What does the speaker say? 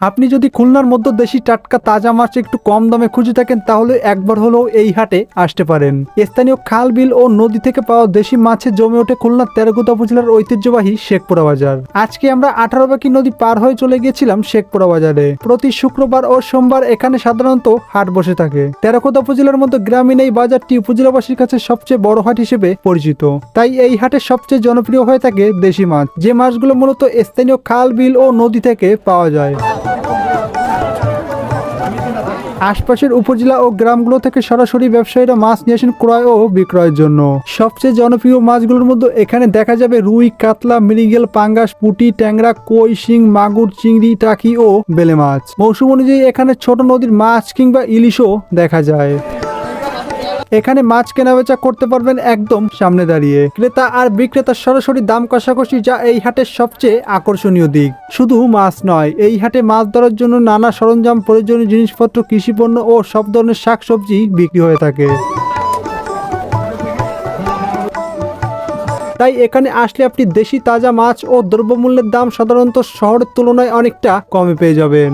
আপনি যদি খুলনার মধ্যে দেশি টাটকা তাজা মাছ একটু কম দামে খুঁজে থাকেন, তাহলে একবার হলেও এই হাটে আসতে পারেন। স্থানীয় খাল, বিল ও নদী থেকে পাওয়া দেশি মাছে জমে ওঠে খুলনার তেরকুতা উপজেলার ঐতিহ্যবাহী শেখপুরা বাজার। আজকে আমরা আঠারো বাকি নদী পার হয়ে চলে গিয়েছিলাম শেখপুরা বাজারে। প্রতি শুক্রবার ও সোমবার এখানে সাধারণত হাট বসে থাকে। তেরকুতা উপজেলার মধ্যে গ্রামীণ এই বাজারটি উপজেলাবাসীর কাছে সবচেয়ে বড় হাট হিসেবে পরিচিত। তাই এই হাটে সবচেয়ে জনপ্রিয় হয়ে থাকে দেশি মাছ। যে মাছগুলো মূলত স্থানীয় খাল, বিল ও নদী থেকে পাওয়া যায়। আশপাশের উপজেলা ও গ্রামগুলো থেকে সরাসরি ব্যবসায়ীরা মাছ নিয়ে আসেন ক্রয় ও বিক্রয়ের জন্য। সবচেয়ে জনপ্রিয় মাছগুলোর মধ্যে এখানে দেখা যাবে রুই, কাতলা, মৃগেল, পাঙ্গাস, পুটি, ট্যাংরা, কই, শিং, মাগুর, চিংড়ি, টাকি ও বেলে মাছ। মৌসুম অনুযায়ী এখানে ছোট নদীর মাছ কিংবা ইলিশও দেখা যায়। এখানে মাছ কেনাবেচা করতে পারবেন একদম সামনে দাঁড়িয়ে। ক্রেতা আর বিক্রেতার সরাসরি দাম কষাকষি যা এই হাটের সবচেয়ে আকর্ষণীয় দিক। শুধু মাছ নয়, এই হাটে মাছ ধরার জন্য নানা সরঞ্জাম, প্রয়োজনীয় জিনিসপত্র, কৃষিপণ্য ও সব ধরনের শাকসবজি বিক্রি হয়ে থাকে। তাই এখানে আসলে আপনি দেশি তাজা মাছ ও দ্রব্যমূল্যের দাম সাধারণত শহরের তুলনায় অনেকটা কমে পেয়ে যাবেন।